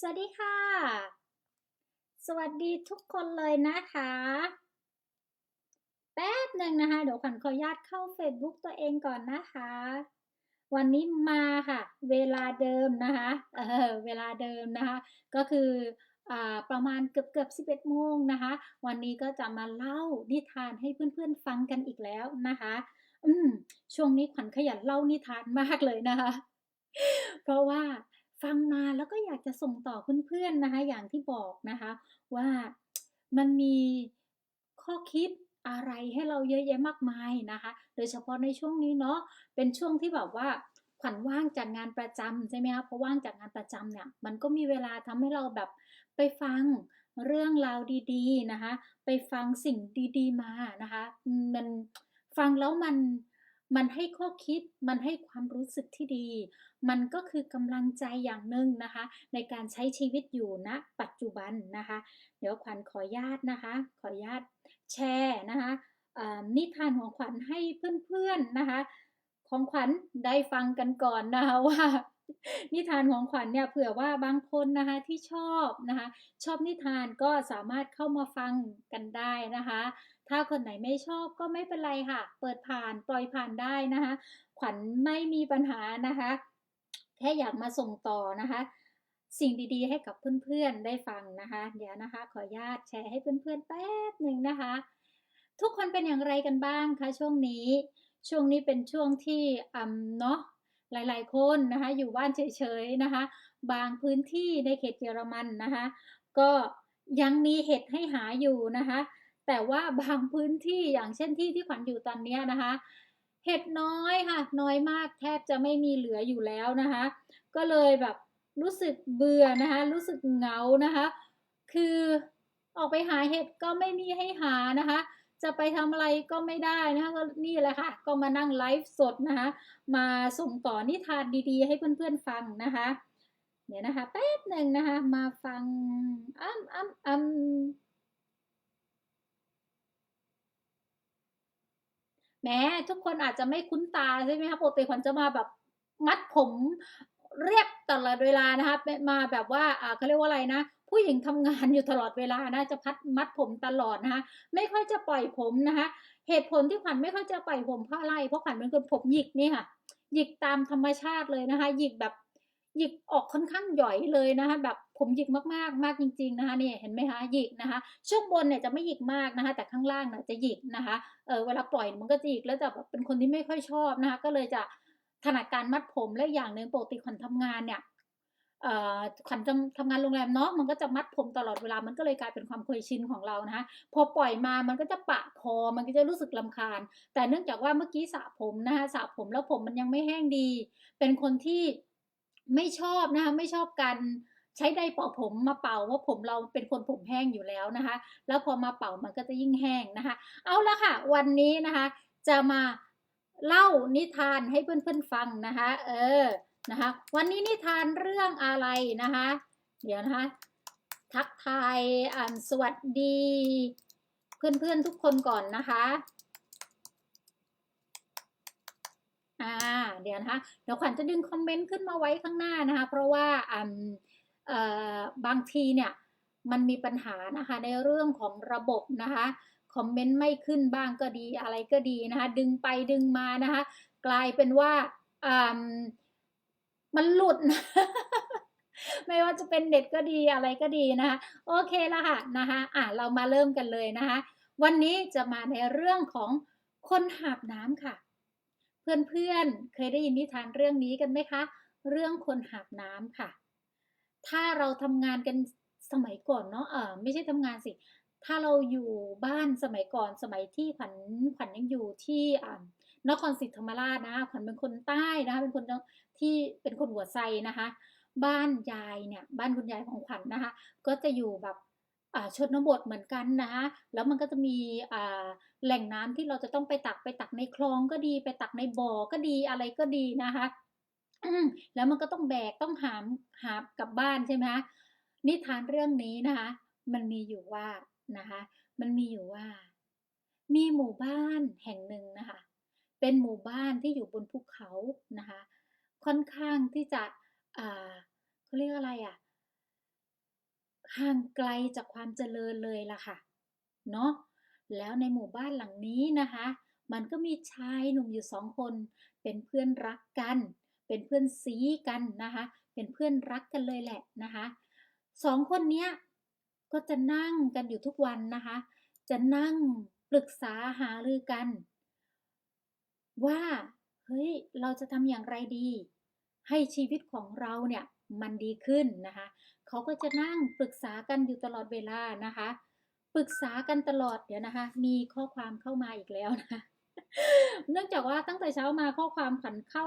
สวัสดีค่ะ สวัสดีทุกคนเลยนะคะ แป๊บหนึ่งนะคะ เดี๋ยวขวัญขออนุญาตเข้า Facebook ตัวเองก่อนนะคะ วันนี้มาค่ะ เวลาเดิมนะคะเออเวลาเดิมนะคะ ก็คืออประมาณเกือบเกือบ 11 โมงนะคะ วันนี้ก็จะมาเล่านิทานให้เพื่อนๆฟังกันอีกแล้วนะคะอืมช่วงนี้ขวัญขยันเล่านิทานมากเลยนะคะ เพราะว่า ฟังมาแล้วก็อยากจะส่งต่อเพื่อนๆนะคะ อย่างที่บอกนะคะ ว่ามันมีข้อคิดอะไรให้เราเยอะแยะมากมายนะคะ โดยเฉพาะในช่วงนี้เนาะเป็นช่วงที่แบบว่าขวัญว่างจากงานประจำใช่ไหมคะเพราะว่างจากงานประจำเนี่ยมันก็มีเวลาทำให้เราแบบไปฟังเรื่องราวดีๆนะคะ ไปฟังสิ่งดีๆมานะคะ มันฟังแล้วมัน มันให้ข้อคิด มันให้ความรู้สึกที่ดี มันก็คือกำลังใจอย่างหนึ่งนะคะ ในการใช้ชีวิตอยู่ณปัจจุบันนะคะ เดี๋ยวขวัญขออนุญาตนะคะ ขออนุญาตแชร์นะคะอ่านิทานของขวัญให้เพื่อนๆนะคะ ของขวัญได้ฟังกันก่อนนะคะว่านิทานของขวัญเนี่ยเผื่อว่าบางคนนะคะที่ชอบนะคะ ชอบนิทานก็สามารถเข้ามาฟังกันได้นะคะ ถ้าคนไหนไม่ชอบก็ไม่เป็นไรค่ะ เปิดผ่านปล่อยผ่านได้นะคะ ขวัญไม่มีปัญหานะคะ แค่อยากมาส่งต่อนะคะสิ่งดีๆ ให้กับเพื่อนๆ ได้ฟังนะคะ เดี๋ยวนะคะ ขออนุญาตแชร์ให้เพื่อนๆ แป๊บหนึ่งนะคะ ทุกคนเป็นอย่างไรกันบ้างคะช่วงนี้ ช่วงนี้เป็นช่วงที่อืมเนาะหลายๆ คนนะคะ อยู่บ้านเฉยๆนะคะ บางพื้นที่ในเขตเยอรมันนะคะ ก็ยังมีเห็ดให้หาอยู่นะคะ แต่ว่าบางพื้นที่อย่างเช่นที่ที่ขวัญอยู่ตอนนี้นะคะ เห็ดน้อยค่ะ น้อยมากแทบจะไม่มีเหลืออยู่แล้วนะคะ ก็เลยแบบรู้สึกเบื่อนะคะ รู้สึกเหงานะคะ คือออกไปหาเห็ดก็ไม่มีให้หานะคะ จะไปทำอะไรก็ไม่ได้นะคะก็นี่แหละค่ะ ก็มานั่งไลฟ์สดนะคะ มาส่งต่อนิทานดีๆ ให้เพื่อนๆฟังนะคะเดี๋ยนะคะแป๊บหนึ่งนะคะ มาฟังอ้ำอ้ำอ้ำ แม้ทุกคนอาจจะไม่คุ้นตาใช่ไหมคะปกติขวัญจะมาแบบมัดผมเรียบตลอดเวลานะคะมาแบบว่าเขาเรียกว่าอะไรนะ ผู้หญิงทำงานอยู่ตลอดเวลานะจะพัดมัดผมตลอดนะคะไม่ค่อยจะปล่อยผมนะคะเหตุผลที่ขวัญไม่ค่อยจะปล่อยผมเพราะอะไรเพราะขวัญเป็นคนผมหยิกนี่ค่ะหยิกตามธรรมชาติเลยนะคะหยิกแบบหยิกออกค่อนข้างหย่อยเลยนะคะแบบ ผมหยิกมากๆ มากจริงๆนะคะนี่เห็นไหมคะหยิกนะคะ ช่วงบนเนี่ยจะไม่หยิกมากนะคะ แต่ข้างล่างเนี่ยจะหยิกนะคะเออเวลาปล่อยมันก็จะหยิกแล้วจะแบบเป็นคนที่ไม่ค่อยชอบนะคะก็เลยจะถนัดการมัดผมและอย่างหนึ่งปกติขวัญทำงานเนี่ยเอ่อขวัญทำทำงานโรงแรมเนาะมันก็จะมัดผมตลอดเวลามันก็เลยกลายเป็นความเคยชินของเรานะคะพอปล่อยมามันก็จะปะคอมันก็จะรู้สึกรำคาญ แต่เนื่องจากว่าเมื่อกี้สระผมนะคะสระผมแล้วผมมันยังไม่แห้งดี เป็นคนที่ไม่ชอบนะคะไม่ชอบการ ใช้ไดร์เป่าผมมาเป่าเพราะผมเราเป็นคนผมแห้งอยู่แล้วนะคะ แล้วพอมาเป่ามันก็จะยิ่งแห้งนะคะ เอาละค่ะ วันนี้นะคะ จะมาเล่านิทานให้เพื่อนๆฟังนะคะ เออนะคะ วันนี้นิทานเรื่องอะไรนะคะ เดี๋ยวนะคะ ทักทายอ่านสวัสดี เพื่อนๆทุกคนก่อนนะคะอ่าเดี๋ยวนะคะเดี๋ยวขวัญจะดึงคอมเมนต์ขึ้นมาไว้ข้างหน้านะคะ เพราะว่าอ่า บางทีเนี่ยมันมีปัญหานะคะในเรื่องของระบบนะคะคอมเมนต์ไม่ขึ้นบ้างก็ดีอะไรก็ดีนะคะดึงไปดึงมานะคะกลายเป็นว่ามันหลุด ไม่ว่าจะเป็นเน็ตก็ดีอะไรก็ดีนะคะโอเคแล้วค่ะนะคะอะเรามาเริ่มกันเลยนะคะ วันนี้จะมาในเรื่องของคนหาบน้ำค่ะ เพื่อนๆเคยได้ยินนิทานเรื่องนี้กันไหมคะ เรื่องคนหาบน้ำค่ะ ถ้าเราทำงานกันสมัยก่อนเนาะเออไม่ใช่ทำงานสิ ถ้าเราอยู่บ้านสมัยก่อนสมัยที่ขวัญขวัญยังอยู่ที่อ่านครศรีธรรมราชนะขวัญเป็นคนใต้นะคะ เป็นคนที่เป็นคนหัวไซนะคะ บ้านยายเนี่ยบ้านคุณยายของขวัญนะคะ ก็จะอยู่แบบอ่าชนบทเหมือนกันนะคะ แล้วมันก็จะมีอ่าแหล่งน้ำที่เราจะต้องไปตักไปตักในคลองก็ดี ไปตักในบ่อก็ดีอะไรก็ดีนะคะ แล้วมันก็ต้องแบกต้องหามหาบกลับบ้านใช่ไหมคะนิทานเรื่องนี้นะคะ มันมีอยู่ว่านะคะ มันมีอยู่ว่า มีหมู่บ้านแห่งหนึ่งนะคะ เป็นหมู่บ้านที่อยู่บนภูเขานะคะ ค่อนข้างที่จะอ่าเขาเรียกอะไรอะห่างไกลจากความเจริญเลยล่ะค่ะเนาะแล้วในหมู่บ้านหลังนี้นะคะ มันก็มีชายหนุ่มอยู่สองคน เป็นเพื่อนรักกัน เป็นเพื่อนซีกันนะคะ เป็นเพื่อนรักกันเลยแหละนะคะสองคนเนี้ยก็จะนั่งกันอยู่ทุกวันนะคะ จะนั่งปรึกษาหารือกัน ว่าเฮ้ยเราจะทำอย่างไรดี ให้ชีวิตของเราเนี่ยมันดีขึ้นนะคะเขาก็จะนั่งปรึกษากันอยู่ตลอดเวลานะคะ ปรึกษากันตลอดเดี๋ยวนะคะ มีข้อความเข้ามาอีกแล้วนะ เนื่องจากว่าตั้งแต่เช้ามาข้อความผันเข้า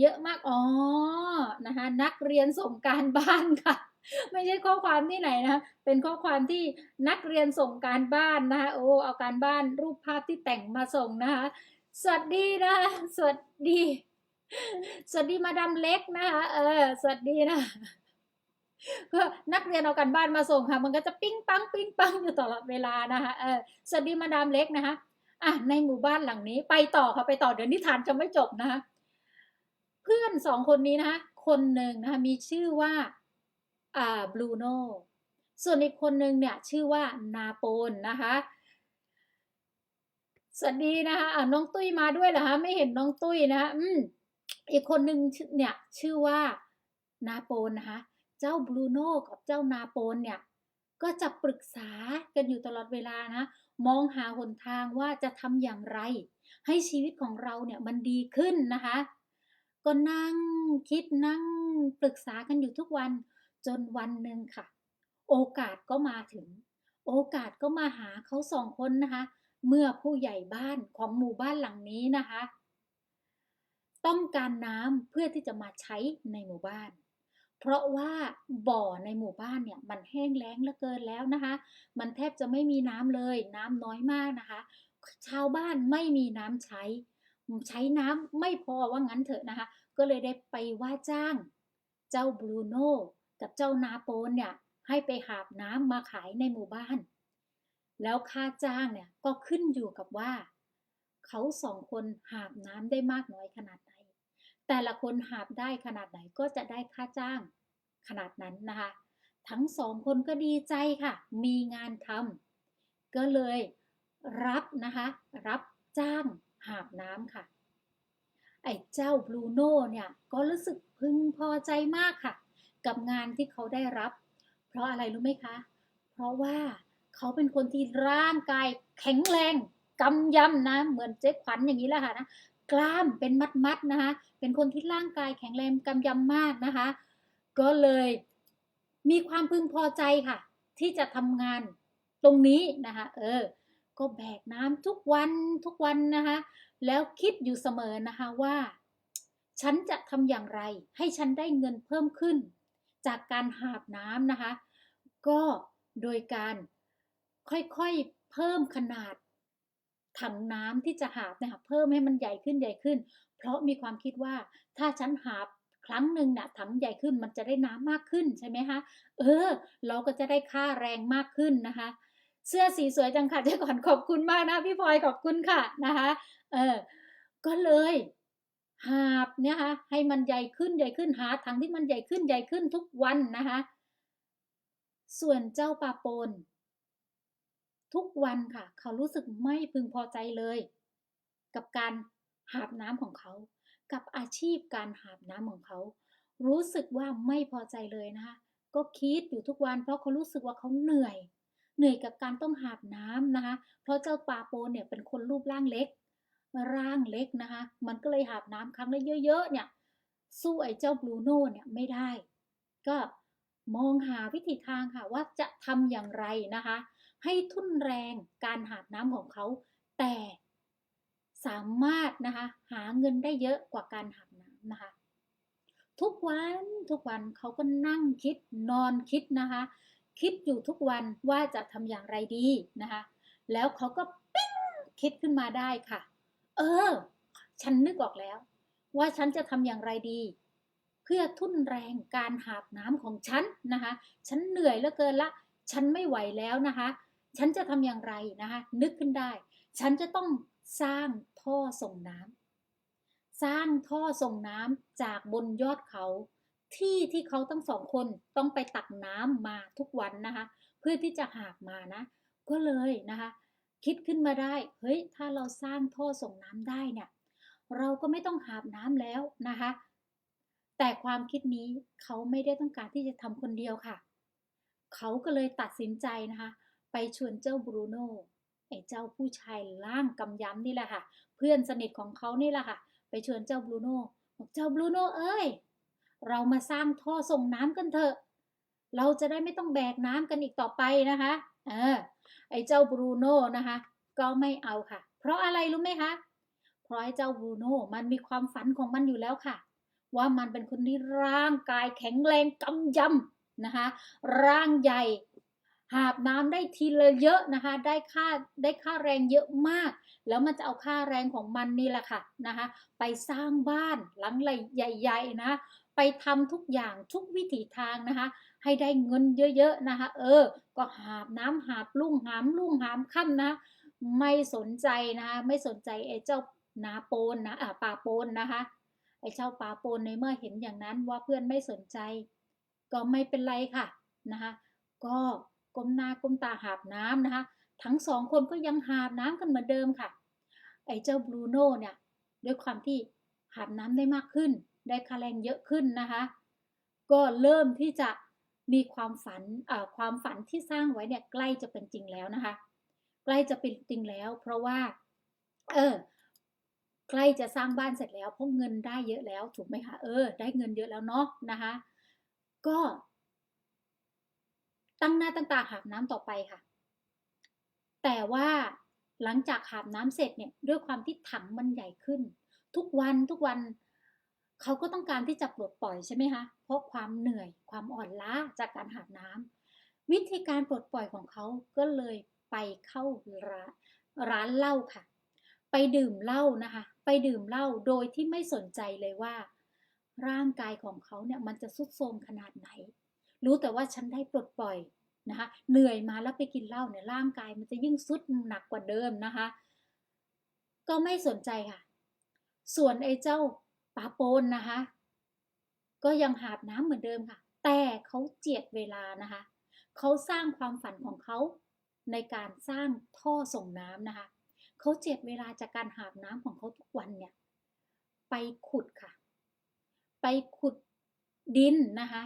เยอะมาก อ๋อ นะคะ นักเรียนส่งการบ้านค่ะ ไม่ใช่ข้อความที่ไหนนะ เป็นข้อความที่นักเรียนส่งการบ้านนะคะ โอ้ เอาการบ้านรูปภาพที่แต่งมาส่งนะคะ สวัสดีนะคะ สวัสดี สวัสดีมาดามเล็กนะคะ เออ สวัสดีนะก็นักเรียนเอากันบ้านมาส่งค่ะ มันก็จะปิ้งปังปิ้งปังอยู่ตลอดเวลานะคะเออสวัสดีมาดามเล็กนะคะอะในหมู่บ้านหลังนี้ไปต่อค่ะไปต่อเดี๋ยวนิทานจะไม่จบนะคะ พื่อนสองคนนี้นะคะคนหนึ่งนะคะมีชื่อว่าอ่าบรูโน่ส่วนอีกคนหนึ่งเนี่ยชื่อว่านาโปนนะคะสวัสดีนะคะอ่าน้องตุ้ยมาด้วยเหรอคะไม่เห็นน้องตุ้ยนะคะอืมอีกคนหนึ่งเนี่ยชื่อว่านาโปนนะคะเจ้าบรูโน่กับเจ้านาโปนเนี่ยก็จะปรึกษากันอยู่ตลอดเวลานะ มองหาหนทางว่าจะทำอย่างไร ให้ชีวิตของเราเนี่ยมันดีขึ้นนะคะ ก็นั่งคิดนั่งปรึกษากันอยู่ทุกวันจนวันหนึ่งค่ะ โอกาสก็มาถึง โอกาสก็มาหาเขาสองคนนะคะ เมื่อผู้ใหญ่บ้านของหมู่บ้านหลังนี้นะคะ ต้องการน้ำเพื่อที่จะมาใช้ในหมู่บ้าน เพราะว่าบ่อในหมู่บ้านเนี่ยมันแห้งแล้งเหลือเกินแล้วนะคะ มันแทบจะไม่มีน้ำเลย น้ำน้อยมากนะคะ ชาวบ้านไม่มีน้ำใช้ ใช้น้ำไม่พอว่างั้นเถอะนะคะ ก็เลยได้ไปว่าจ้าง เจ้าบรูโน่กับเจ้านาโปนเนี่ยให้ไปหาบน้ำมาขายในหมู่บ้าน แล้วค่าจ้างเนี่ยก็ขึ้นอยู่กับว่า เขาสองคนหาบน้ำได้มากน้อยขนาดไหน แต่ละคนหาบได้ขนาดไหนก็จะได้ค่าจ้างขนาดนั้นนะคะ ทั้งสองคนก็ดีใจค่ะ มีงานทำก็เลยรับนะคะ รับจ้าง หาบน้ำค่ะ ไอ้เจ้าบรูโน่เนี่ยก็รู้สึกพึงพอใจมากค่ะ กับงานที่เขาได้รับ เพราะอะไรรู้ไหมคะ เพราะว่าเขาเป็นคนที่ร่างกายแข็งแรงกำยำนะ เหมือนเจ๊ขวัญอย่างนี้แหละค่ะนะกล้ามเป็นมัดๆนะคะ เป็นคนที่ร่างกายแข็งแรงกำยำมากนะคะ ก็เลยมีความพึงพอใจค่ะ ที่จะทำงานตรงนี้นะคะ เออ ก็แบกน้ำทุกวันทุกวันนะคะ แล้วคิดอยู่เสมอนะคะว่า ฉันจะทำอย่างไร ให้ฉันได้เงินเพิ่มขึ้น จากการหาบน้ำนะคะ ก็โดยการค่อยๆเพิ่มขนาดถังน้ำที่จะหาบนะคะเพิ่มให้มันใหญ่ขึ้นใหญ่ขึ้น เพราะมีความคิดว่าถ้าฉันหาบครั้งหนึ่งน่ะถังใหญ่ขึ้นมันจะได้น้ำมากขึ้นใช่ไหมคะเออ เราก็จะได้ค่าแรงมากขึ้นนะคะ เสื้อสีสวยจังค่ะเจ๊ก่อนขอบคุณมากนะพี่พลอยขอบคุณค่ะนะคะเออก็เลยหาบเนี่ยค่ะให้มันใหญ่ขึ้นใหญ่ขึ้นหาถังที่มันใหญ่ขึ้นใหญ่ขึ้นทุกวันนะคะส่วนเจ้าปลาปน ทุกวันค่ะ เขารู้สึกไม่พึงพอใจเลย กับการหาบน้ำของเขา กับอาชีพการหาบน้ำของเขา รู้สึกว่าไม่พอใจเลยนะคะก็คิดอยู่ทุกวันเพราะเขารู้สึกว่าเขาเหนื่อย เหนื่อยกับการต้องหาบน้ำนะคะ เพราะเจ้าปลาโปนเนี่ยเป็นคนรูปร่างเล็ก ร่างเล็กนะคะ มันก็เลยหาบน้ำครั้งละเยอะๆเนี่ย สู้ไอ้เจ้าบลูโน่เนี่ยไม่ได้ ก็มองหาวิธีทางค่ะว่าจะทำอย่างไรนะคะ ให้ทุ่นแรงการหาบน้ำของเขา แต่สามารถนะคะ หาเงินได้เยอะกว่าการหาบน้ำนะคะ ทุกวันทุกวันเขาก็นั่งคิดนอนคิดนะคะ คิดอยู่ทุกวันว่าจะทำอย่างไรดีนะคะ แล้วเขาก็ปิ้งคิดขึ้นมาได้ค่ะ เออ ฉันนึกออกแล้ว ว่าฉันจะทำอย่างไรดี เพื่อทุ่นแรงการหาบน้ำของฉันนะคะ ฉันเหนื่อยเหลือเกินละ ฉันไม่ไหวแล้วนะคะ ฉันจะทำอย่างไรนะคะ นึกขึ้นได้ ฉันจะต้องสร้างท่อส่งน้ำสร้างท่อส่งน้ำจากบนยอดเขา ที่ที่เขาทั้งสองคนต้องไปตักน้ำมาทุกวันนะคะ เพื่อที่จะหาบมานะ ก็เลยนะคะ คิดขึ้นมาได้ เฮ้ย ถ้าเราสร้างท่อส่งน้ำได้เนี่ย เราก็ไม่ต้องหาบน้ำแล้วนะคะ แต่ความคิดนี้เขาไม่ได้ต้องการที่จะทำคนเดียวค่ะ เขาก็เลยตัดสินใจนะคะ ไปชวนเจ้าบรูโน่ไอ้เจ้าผู้ชายร่างกำยำนี่แหละค่ะ เพื่อนสนิทของเขานี่แหละค่ะ ไปชวนเจ้าบรูโน่บอกเจ้าบรูโน่เอ้ย เรามาสร้างท่อส่งน้ำกันเถอะ เราจะได้ไม่ต้องแบกน้ำกันอีกต่อไปนะคะ เออ ไอ้เจ้าบรูโน่นะคะ ก็ไม่เอาค่ะ เพราะอะไรรู้ไหมคะ เพราะไอ้เจ้าบรูโน่มันมีความฝันของมันอยู่แล้วค่ะ ว่ามันเป็นคนที่ร่างกายแข็งแรงกำยำนะคะ ร่างใหญ่ หาบน้ำได้ทีละเยอะนะคะ ได้ค่าได้ค่าแรงเยอะมากแล้วมันจะเอาค่าแรงของมันนี่แหละค่ะนะคะ ไปสร้างบ้านหลังใหญ่ๆนะ ไปทำทุกอย่างทุกวิถีทางนะคะ ให้ได้เงินเยอะๆนะคะ เออ ก็หาบน้ำหาบลุ่งหามลุ่งหามค่ำนะ ไม่สนใจนะคะไม่สนใจไอ้เจ้านาโปนนะอ่าปาโปนนะคะไอ้เจ้าป่าโปนในเมื่อเห็นอย่างนั้นว่าเพื่อนไม่สนใจ ก็ไม่เป็นไรค่ะนะคะก็ก้มหน้าก้มตาหาบน้ำนะคะ ทั้งสองคนก็ยังหาบน้ำกันเหมือนเดิมค่ะ ไอ้เจ้าบรูโน่เนี่ยด้วยความที่หาบน้ำได้มากขึ้น ได้ค่าแรงเยอะขึ้นนะคะ ก็เริ่มที่จะมีความฝันความฝันที่สร้างไว้เนี่ยใกล้จะเป็นจริงแล้วนะคะ ใกล้จะเป็นจริงแล้ว เพราะว่า เออใกล้จะสร้างบ้านเสร็จแล้วเพราะเงินได้เยอะแล้วถูกไหมคะเออ ได้เงินเยอะแล้วเนาะนะคะ ก็ ตั้งหน้าตั้งตาหาบน้ำต่อไปค่ะ แต่ว่าหลังจากหาบน้ำเสร็จเนี่ยด้วยความที่ถังมันใหญ่ขึ้น ทุกวันทุกวัน เขาก็ต้องการที่จะปลดปล่อยใช่ไหมคะเพราะความเหนื่อยความอ่อนล้าจากการหาบน้ำวิธีการปลดปล่อยของเขาก็เลยไปเข้าร้านร้านเหล้าค่ะ ไปดื่มเหล้านะคะ ไปดื่มเหล้าโดยที่ไม่สนใจเลยว่า ร่างกายของเขาเนี่ยมันจะสุดโทมขนาดไหน รู้แต่ว่าฉันได้ปลดปล่อยนะคะ เหนื่อยมาแล้วไปกินเหล้าเนี่ยร่างกายมันจะยิ่งสุดหนักกว่าเดิมนะคะ ก็ไม่สนใจค่ะ ส่วนไอ้เจ้า ปาปนนะคะ ก็ยังหาบน้ำเหมือนเดิมค่ะ แต่เขาเจียดเวลานะคะเขาสร้างความฝันของเขาในการสร้างท่อส่งน้ำนะคะเขาเจียดเวลาจากการหาบน้ำของเขาทุกวันเนี่ย ไปขุดค่ะ ไปขุดดินนะคะ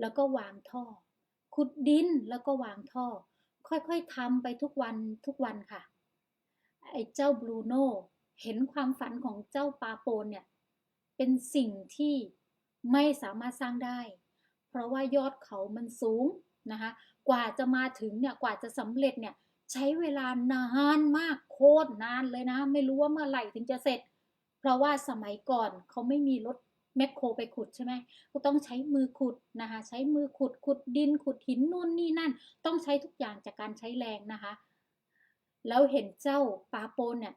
แล้วก็วางท่อ ขุดดินแล้วก็วางท่อ ค่อยๆทำไปทุกวันทุกวันค่ะ ไอ้เจ้าบรูโน่เห็นความฝันของเจ้าปาโปนเนี่ย เป็นสิ่งที่ไม่สามารถสร้างได้ เพราะว่ายอดเขามันสูงนะคะ กว่าจะมาถึงเนี่ยกว่าจะสำเร็จเนี่ยใช้เวลานานมากโคตรนานเลยนะ ไม่รู้ว่าเมื่อไหร่ถึงจะเสร็จ เพราะว่าสมัยก่อนเขาไม่มีรถแมคโครไปขุดใช่ไหมก็ต้องใช้มือขุดนะคะ ใช้มือขุดขุดดินขุดหินนู่นนี่นั่น ต้องใช้ทุกอย่างจากการใช้แรงนะคะ แล้วเห็นเจ้าปาโปนเนี่ย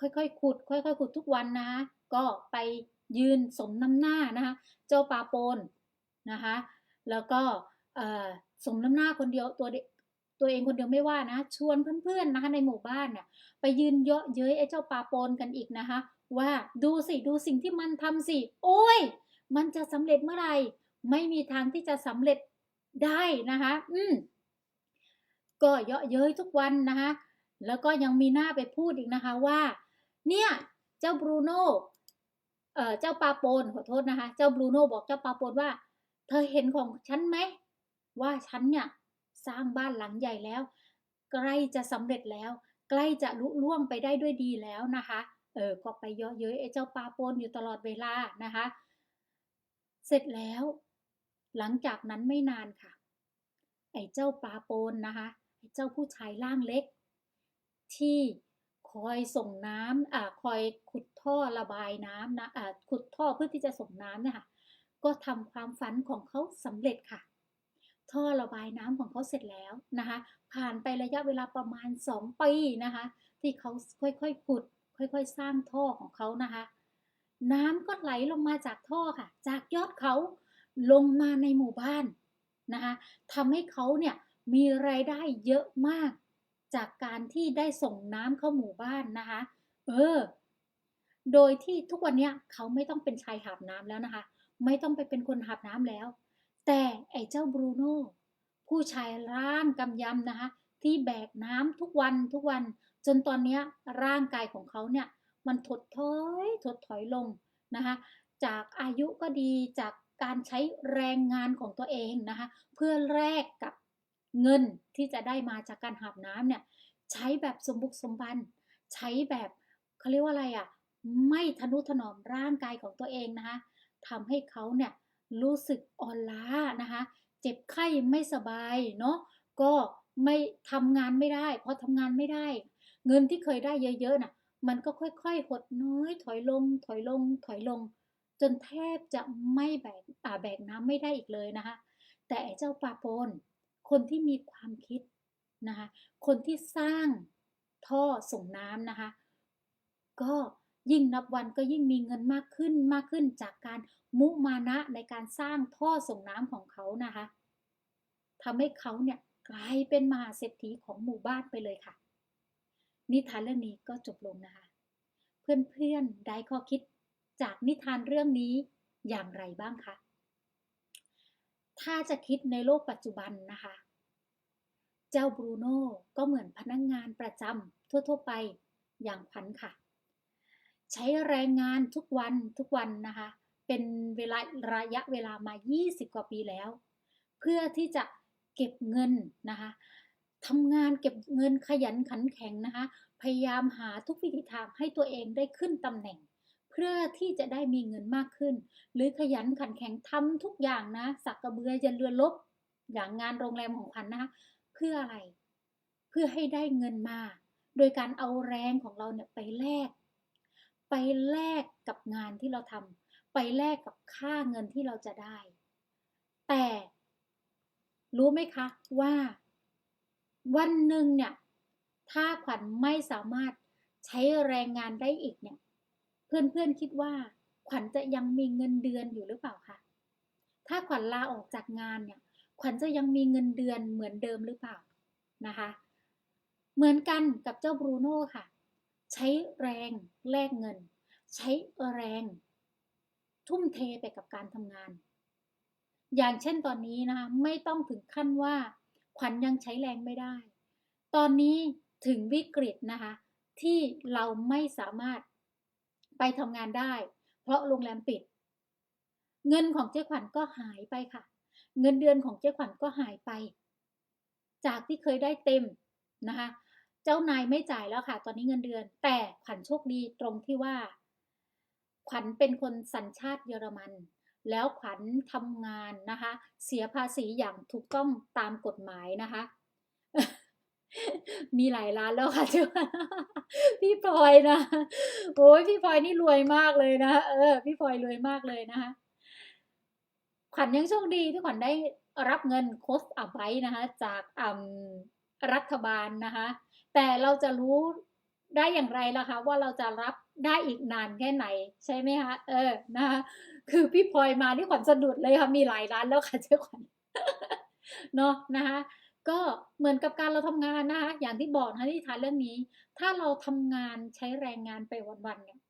ค่อยๆขุด ค่อยๆขุดทุกวันนะคะ ก็ไปยืนสมน้ำหน้านะคะเจ้าปาโปนนะคะแล้วก็สมน้ำหน้าคนเดียวตัวตัวเองคนเดียวไม่ว่านะชวนเพื่อนๆนะคะในหมู่บ้านเนี่ยไปยืนเยาะเย้ยไอ้เจ้าปาโปนกันอีกนะคะ ว่าดูสิดูสิ่งที่มันทำสิ โอ้ย มันจะสำเร็จเมื่อไหร่ ไม่มีทางที่จะสำเร็จได้นะคะ อืมก็เยาะเย้ยทุกวันนะคะ แล้วก็ยังมีหน้าไปพูดอีกนะคะว่า เนี่ย เจ้าบรูโน่ เออเจ้าปาโปนขอโทษนะคะ เจ้าบรูโน่บอกเจ้าปาโปนว่า เธอเห็นของฉันไหม ว่าฉันเนี่ยสร้างบ้านหลังใหญ่แล้ว ใกล้จะสำเร็จแล้ว ใกล้จะลุล่วงไปได้ด้วยดีแล้วนะคะ เออก็ไปเยาะเย้ยไอ้เจ้าปาโปนอยู่ตลอดเวลานะคะ เสร็จแล้ว หลังจากนั้นไม่นานค่ะ ไอ้เจ้าปาโปนนะคะไอ้เจ้าผู้ชายร่างเล็ก ที่ คอยส่งน้ำอ่าคอยขุดท่อระบายน้ำนะอ่าขุดท่อเพื่อที่จะส่งน้ำเนี่ยค่ะก็ทำความฝันของเขาสำเร็จค่ะ ท่อระบายน้ำของเขาเสร็จแล้วนะคะ ผ่านไประยะเวลาประมาณ 2 ปีนะคะ ที่เขาค่อยๆขุด ค่อยๆ สร้างท่อของเขานะคะ น้ำก็ไหลลงมาจากท่อค่ะ จากยอดเขาลงมาในหมู่บ้านนะคะทำให้เขาเนี่ยมีรายได้เยอะมาก จากการที่ได้ส่งน้ำเข้าหมู่บ้านนะคะ เออ โดยที่ทุกวันนี้เขาไม่ต้องเป็นชายหาบน้ำแล้วนะคะ ไม่ต้องไปเป็นคนหาบน้ำแล้ว แต่ไอ้เจ้าบรูโน่ผู้ชายร่างกำยำนะคะ ที่แบกน้ำทุกวันทุกวัน จนตอนนี้ร่างกายของเขาเนี่ย มันถดถอยถดถอยลงนะคะ จากอายุก็ดีจากการใช้แรงงานของตัวเองนะคะ เพื่อแลกกับ เงินที่จะได้มาจากการหาบน้ำเนี่ยใช้แบบสมบุกสมบัน ใช้แบบเขาเรียกว่าอะไรอะ่ะไม่ทนุถนอมร่างกายของตัวเองนะคะทำให้เขาเนี่ยรู้สึกอ่อนล้านะคะ เจ็บไข้ไม่สบายเนาะก็ไม่ทำงานไม่ได้พอทำงานไม่ได้ เงินที่เคยได้เยอะๆน่ะมันก็ค่อยๆ หดน้อย ถอยลง ถอยลง ถอยลง จนแทบจะไม่แบกอ่าแบกน้ำไม่ได้อีกเลยนะคะ แต่เจ้าปลาโปน คนที่มีความคิดนะคะ คนที่สร้างท่อส่งน้ำนะคะ ก็ยิ่งนับวันก็ยิ่งมีเงินมากขึ้นมากขึ้นจากการมุมานะในการสร้างท่อส่งน้ำของเขานะคะทำให้เขาเนี่ยกลายเป็นมหาเศรษฐีของหมู่บ้านไปเลยค่ะ นิทานเรื่องนี้ก็จบลงนะคะ เพื่อนๆได้ข้อคิดจากนิทานเรื่องนี้อย่างไรบ้างคะ ถ้าจะคิดในโลกปัจจุบันนะคะ เจ้าบรูโน่ก็เหมือนพนักงงานประจำทั่วๆไปอย่างขวัญค่ะ ใช้แรงงานทุกวันทุกวันนะคะ เป็นเวลาระยะเวลามา 20 กว่าปีแล้ว เพื่อที่จะเก็บเงินนะคะทำงานเก็บเงินขยันขันแข็งนะคะ พยายามหาทุกวิธีทางให้ตัวเองได้ขึ้นตำแหน่ง เพื่อที่จะได้มีเงินมากขึ้น หรือขยันขันแข็งทำทุกอย่างนะ สักกระเบือยันเรือลบอย่างงานโรงแรมของขวัญนนะคะเพื่ออะไร เพื่อให้ได้เงินมา โดยการเอาแรงของเราเนี่ยไปแลก ไปแลกกับงานที่เราทำไปแลกกับค่าเงินที่เราจะได้ แต่ รู้ไหมคะว่า วันหนึ่งเนี่ยถ้าขวัญไม่สามารถใช้แรงงานได้อีกเนี่ย เพื่อนๆคิดว่า ขวัญจะยังมีเงินเดือนอยู่หรือเปล่าคะ ถ้าขวัญลาออกจากงานเนี่ย ขวัญจะยังมีเงินเดือนเหมือนเดิมหรือเปล่านะคะ เหมือนกันกับเจ้าบรูโน่ค่ะ ใช้แรงแลกเงิน ใช้แรง ทุ่มเทไปกับการทำงาน อย่างเช่นตอนนี้นะคะ ไม่ต้องถึงขั้นว่า ขวัญยังใช้แรงไม่ได้ ตอนนี้ถึงวิกฤตนะคะ ที่เราไม่สามารถ ไปทำงานได้ เพราะโรงแรมปิด เงินของเจ๊ขวัญก็หายไปค่ะ เงินเดือนของเจ๊ขวัญก็หายไป จากที่เคยได้เต็มนะคะ เจ้านายไม่จ่ายแล้วค่ะ ตอนนี้เงินเดือน แต่ขวัญโชคดีตรงที่ว่า ขวัญเป็นคนสัญชาติเยอรมัน แล้วขวัญทำงานนะคะ เสียภาษีอย่างถูกต้องตามกฎหมายนะคะ มีหลายร้านแล้วค่ะเจ้าพี่พลอยนะโอ้ยพี่พลอยนี่รวยมากเลยนะเออ พี่พลอยรวยมากเลยนะคะขวัญยังโชคดีที่ขวัญได้รับเงินโคสอัพไว้นะคะจากรัฐบาลนะคะ แต่เราจะรู้ได้อย่างไรล่ะคะ ว่าเราจะรับได้อีกนานแค่ไหน ใช่ไหมคะเออนะคะคือพี่พลอยมาที่ขวัญสะดุดเลยค่ะมีหลายร้านแล้วค่ะเจ้าขวัญเนาะนะคะ ก็เหมือนกับการเราทำงานนะคะอย่างที่บอกนะที่ทานเรื่องนี้ ถ้าเราทำงานใช้แรงงานไปวันๆเนี่ย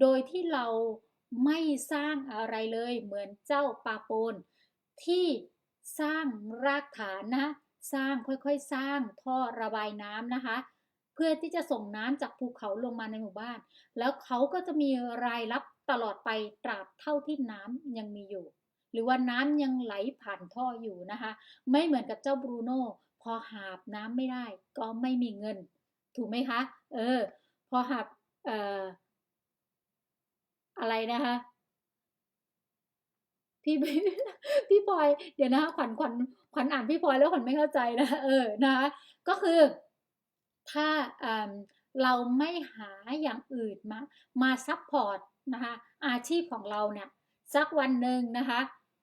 โดยที่เราไม่สร้างอะไรเลยเหมือนเจ้าปาโปนที่สร้างรากฐานนะ สร้างค่อยๆสร้างท่อระบายน้ำนะคะ เพื่อที่จะส่งน้ำจากภูเขาลงมาในหมู่บ้าน แล้วเขาก็จะมีรายรับตลอดไปตราบเท่าที่น้ำยังมีอยู่ หรือว่าน้ำยังไหลผ่านท่ออยู่นะคะ ไม่เหมือนกับเจ้าบรูโน่พอหาบน้ำไม่ได้ ก็ไม่มีเงิน ถูกไหมคะ เออ พอหาบเอ่ออะไรนะคะพี่พี่พลอยเดี๋ยวนะคะขวัญขวัญขวัญอ่านพี่พลอยแล้วขวัญไม่เข้าใจนะเออนะคะก็คือถ้าเราไม่หาอย่างอื่นมา มาซัพพอร์ตนะคะอาชีพของเราเนี่ยสักวันหนึ่งนะคะ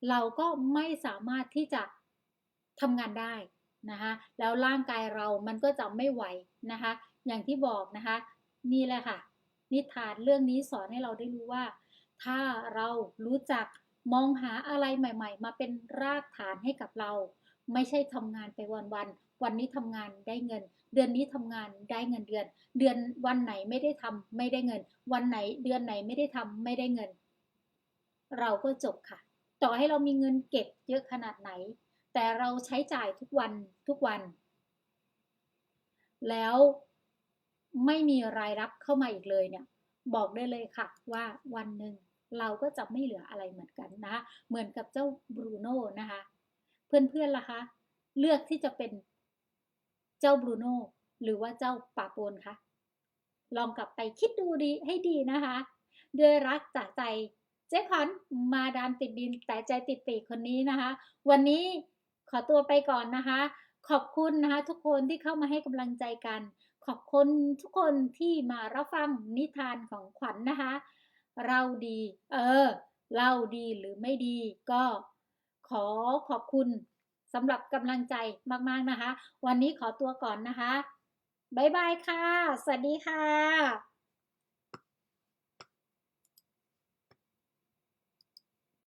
เราก็ไม่สามารถที่จะทำงานได้นะคะแล้วร่างกายเรามันก็จะไม่ไหวนะคะ อย่างที่บอกนะคะ นี่แหละค่ะ นิทานเรื่องนี้สอนให้เราได้รู้ว่า ถ้าเรารู้จักมองหาอะไรใหม่ ๆ มาเป็นรากฐานให้กับเรา ไม่ใช่ทำงานไปวันๆวันนี้ทำงานได้เงิน เดือนนี้ทำงานได้เงินเดือน เดือนวันไหนไม่ได้ทำไม่ได้เงิน วันไหนเดือนไหนไม่ได้ทำไม่ได้เงิน เราก็จบค่ะ ต่อให้เรามีเงินเก็บเยอะขนาดไหน แต่เราใช้จ่ายทุกวันทุกวัน แล้วไม่มีรายรับเข้ามาอีกเลยเนี่ย บอกได้เลยค่ะว่าวันหนึ่งเราก็จะไม่เหลืออะไรเหมือนกันนะคะเหมือนกับเจ้าบรูโน่นะคะ เพื่อนๆล่ะคะ เลือกที่จะเป็นเจ้าบรูโน่หรือว่าเจ้าปาโปนคะลองกลับไปคิดดูดีให้ดีนะคะ ด้วยรักจากใจ เจ๊ขอนมาดามติดดินแต่ใจติดปีกคนนี้นะคะ วันนี้ขอตัวไปก่อนนะคะ ขอบคุณนะคะทุกคนที่เข้ามาให้กำลังใจกัน ขอบคุณทุกคนที่มารับฟังนิทานของขวัญนนะคะ เราดี เออ เราดีหรือไม่ดีก็ขอขอบคุณสำหรับกำลังใจมากๆนะคะ วันนี้ขอตัวก่อนนะคะ บ๊ายบายค่ะ สวัสดีค่ะ